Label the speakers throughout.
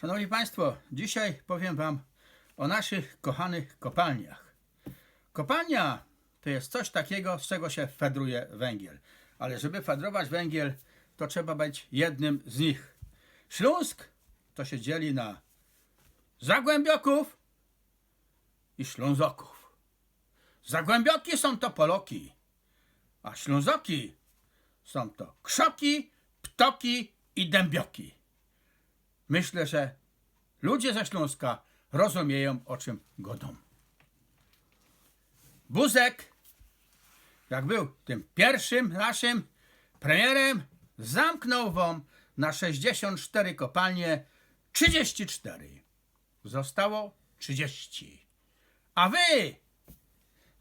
Speaker 1: Szanowni Państwo, dzisiaj powiem Wam o naszych kochanych kopalniach. Kopalnia to jest coś takiego, z czego się fedruje węgiel. Ale żeby fedrować węgiel, to trzeba być jednym z nich. Śląsk to się dzieli na Zagłębioków i Ślązoków. Zagłębioki są to Poloki, a Ślązoki są to Krzoki, Ptoki i Dębioki. Myślę, że ludzie ze Śląska rozumieją, o czym godą. Buzek, jak był tym pierwszym naszym premierem, zamknął wam na 64 kopalnie 34. Zostało 30. A wy,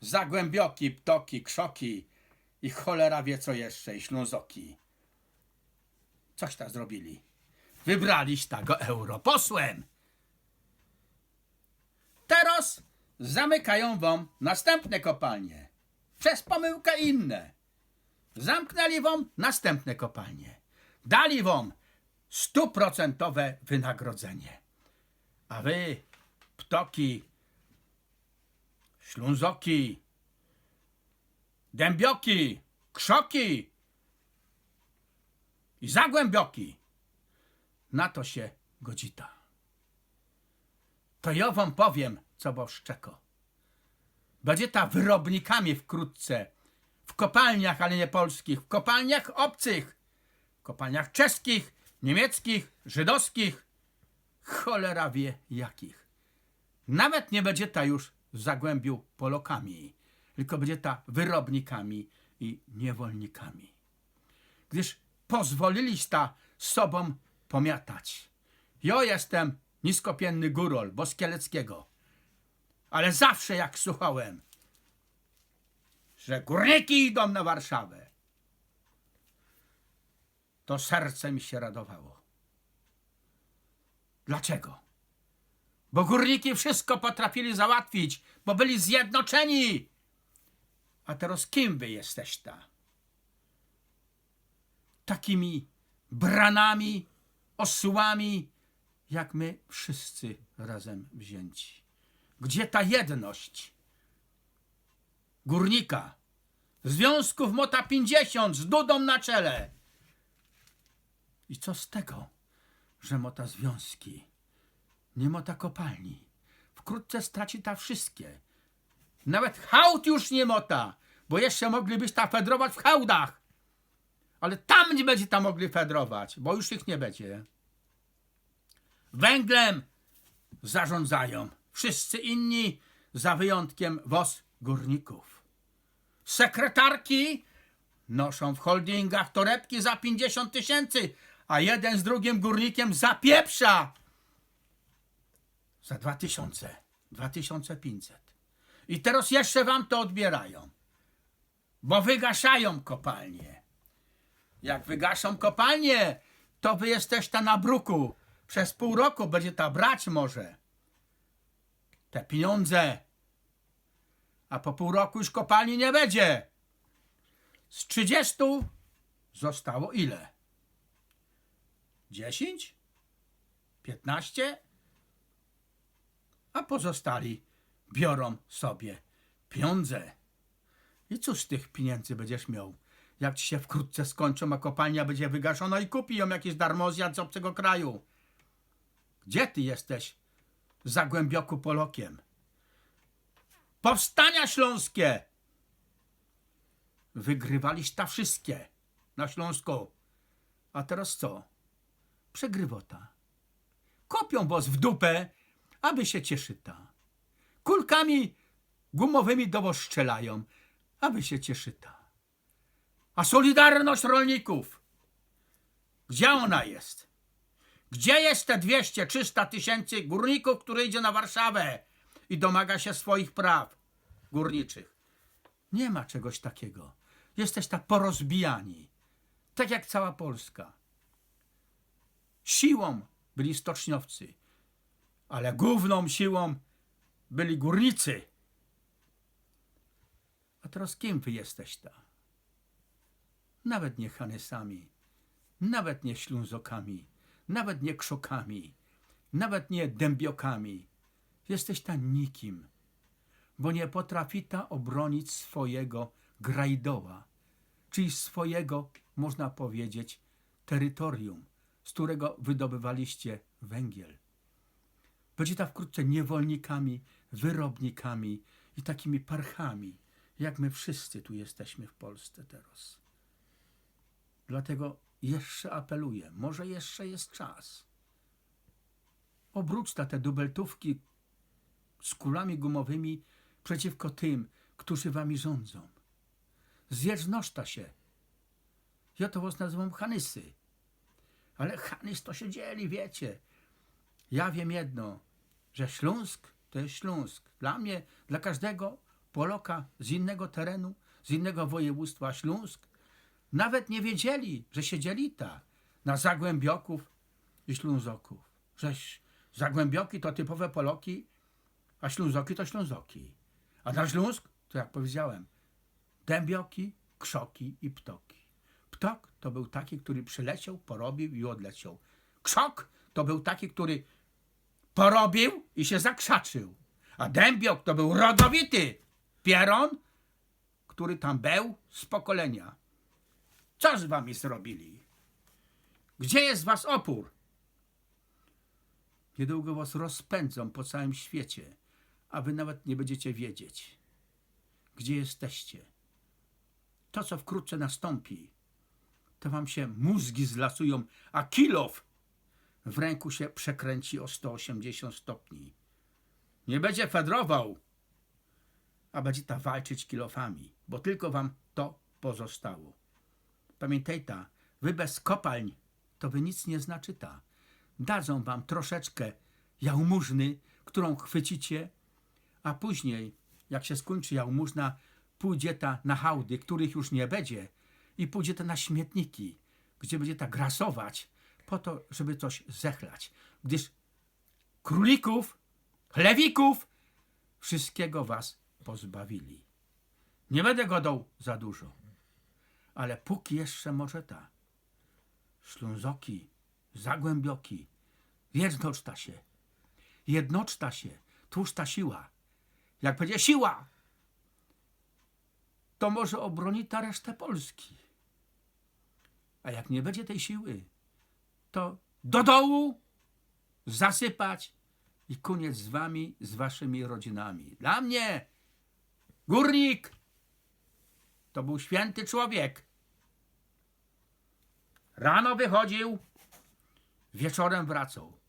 Speaker 1: zagłębioki, ptoki, krzoki i cholera wie co jeszcze, i ślązoki, coś tam zrobili wybraliś go europosłem. Teraz zamykają wam następne kopalnie. Przez pomyłkę inne. Zamknęli wam następne kopalnie. Dali wam stuprocentowe wynagrodzenie. A wy, ptoki, ślązoki, dębioki, krzoki i zagłębioki, na to się godzita. To ja wam powiem, co boszczeko. Będzie ta wyrobnikami wkrótce, w kopalniach, ale nie polskich, w kopalniach obcych, w kopalniach czeskich, niemieckich, żydowskich, cholera wie jakich. Nawet nie będzie ta już w Zagłębiu Polokami, tylko będzie ta wyrobnikami i niewolnikami. Gdyż pozwoliliście sobą pomiatać. Ja jestem niskopienny górol Boskieleckiego, ale zawsze jak słuchałem, że górniki idą na Warszawę, to serce mi się radowało. Dlaczego? Bo górniki wszystko potrafili załatwić, bo byli zjednoczeni. A teraz kim wy jesteście? Takimi branami, osłami, jak my wszyscy razem wzięci. Gdzie ta jedność? Górnika, związków Mota 50 z Dudą na czele. I co z tego, że Mota związki, nie Mota kopalni. Wkrótce straci ta wszystkie. Nawet hałd już nie Mota, bo jeszcze moglibyś ta fedrować w hałdach. Ale tam nie będzie tam mogli fedrować, bo już ich nie będzie. Węglem zarządzają wszyscy inni, za wyjątkiem WOS górników. Sekretarki noszą w holdingach torebki za 50 tysięcy, a jeden z drugim górnikiem zapieprza za 2000, 2500. I teraz jeszcze wam to odbierają, bo wygaszają kopalnie. Jak wygaszą kopalnie, to wy jesteście na bruku. Przez pół roku będzie ta brać może. Te pieniądze. A po pół roku już kopalni nie będzie. Z 30 zostało ile? 10? 15? A pozostali biorą sobie pieniądze. I cóż z tych pieniędzy będziesz miał? Jak ci się wkrótce skończą, a kopalnia będzie wygaszona i kupi ją jakiś darmozjad z obcego kraju. Gdzie ty jesteś, Zagłębioku Polokiem? Powstania śląskie! Wygrywaliście wszystkie na Śląsku. A teraz co? Przegrywota. Kopią was w dupę, aby się cieszyta. Kulkami gumowymi do was strzelają, aby się cieszyta. A solidarność rolników? Gdzie ona jest? Gdzie jest te 200-300 tysięcy górników, które idzie na Warszawę i domaga się swoich praw górniczych? Nie ma czegoś takiego. Jesteś tak porozbijani. Tak jak cała Polska. Siłą byli stoczniowcy, ale główną siłą byli górnicy. A teraz kim wy jesteście? Nawet nie Hanesami, nawet nie Ślązokami, nawet nie Krzokami, nawet nie dębiokami. Jesteś ta nikim, bo nie potrafi ta obronić swojego grajdoła, czyli swojego, można powiedzieć, terytorium, z którego wydobywaliście węgiel. Będzie ta wkrótce niewolnikami, wyrobnikami i takimi parchami, jak my wszyscy tu jesteśmy w Polsce teraz. Dlatego jeszcze apeluję, może jeszcze jest czas. Obróć ta te dubeltówki z kulami gumowymi przeciwko tym, którzy wami rządzą. Zjednoczta się. Ja to was nazywam Hanysy. Ale Hanys to się dzieli, wiecie. Ja wiem jedno, że Śląsk to jest Śląsk. Dla mnie, dla każdego Poloka z innego terenu, z innego województwa Śląsk, nawet nie wiedzieli, że się dzieli ta na Zagłębioków i Ślązoków. Że Zagłębioki to typowe Poloki, a Ślązoki to Ślązoki. A na Śląsk, to jak powiedziałem, dębioki, krzoki i ptoki. Ptok to był taki, który przyleciał, porobił i odleciał. Krzok to był taki, który porobił i się zakrzaczył. A dębiok to był rodowity pieron, który tam był z pokolenia. Co z wami zrobili? Gdzie jest was opór? Niedługo was rozpędzą po całym świecie, a wy nawet nie będziecie wiedzieć, gdzie jesteście. To, co wkrótce nastąpi, to wam się mózgi zlasują, a kilof w ręku się przekręci o 180 stopni. Nie będzie fedrował, a będzie ta walczyć kilofami, bo tylko wam to pozostało. Pamiętaj ta, wy bez kopalń, to wy nic nie znaczy ta. Dadzą wam troszeczkę jałmużny, którą chwycicie, a później, jak się skończy jałmużna, pójdzie ta na hałdy, których już nie będzie i pójdzie ta na śmietniki, gdzie będzie ta grasować po to, żeby coś zechlać. Gdyż królików, chlewików, wszystkiego was pozbawili. Nie będę godał za dużo, ale póki jeszcze może ta. Ślązoki, zagłębioki, jednoczta się, jednoczta się, tłuż ta siła. Jak będzie siła, to może obroni ta resztę Polski. A jak nie będzie tej siły, to do dołu zasypać i koniec z wami, z waszymi rodzinami. Dla mnie górnik to był święty człowiek. Rano wychodził, wieczorem wracał.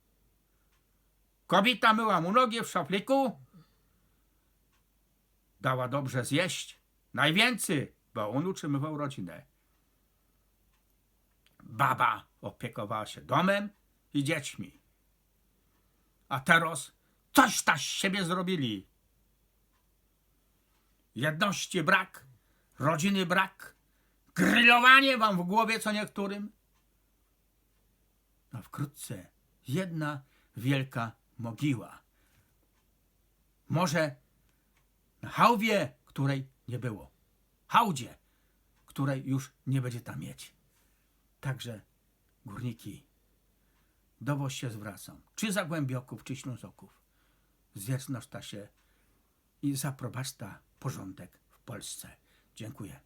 Speaker 1: Kobieta myła mu nogi w szafliku, dała dobrze zjeść, najwięcej, bo on utrzymywał rodzinę. Baba opiekowała się domem i dziećmi. A teraz coś ta z siebie zrobili. Jedności brak, rodziny brak, grillowanie wam w głowie co niektórym. A wkrótce jedna wielka mogiła. Może na hałwie, której nie było. Hałdzie, której już nie będzie tam mieć. Także górniki, do was się zwracam. Czy Zagłębioków, czy Ślązoków. Zjednoczta się i zaprobaczta porządek w Polsce. Dziękuję.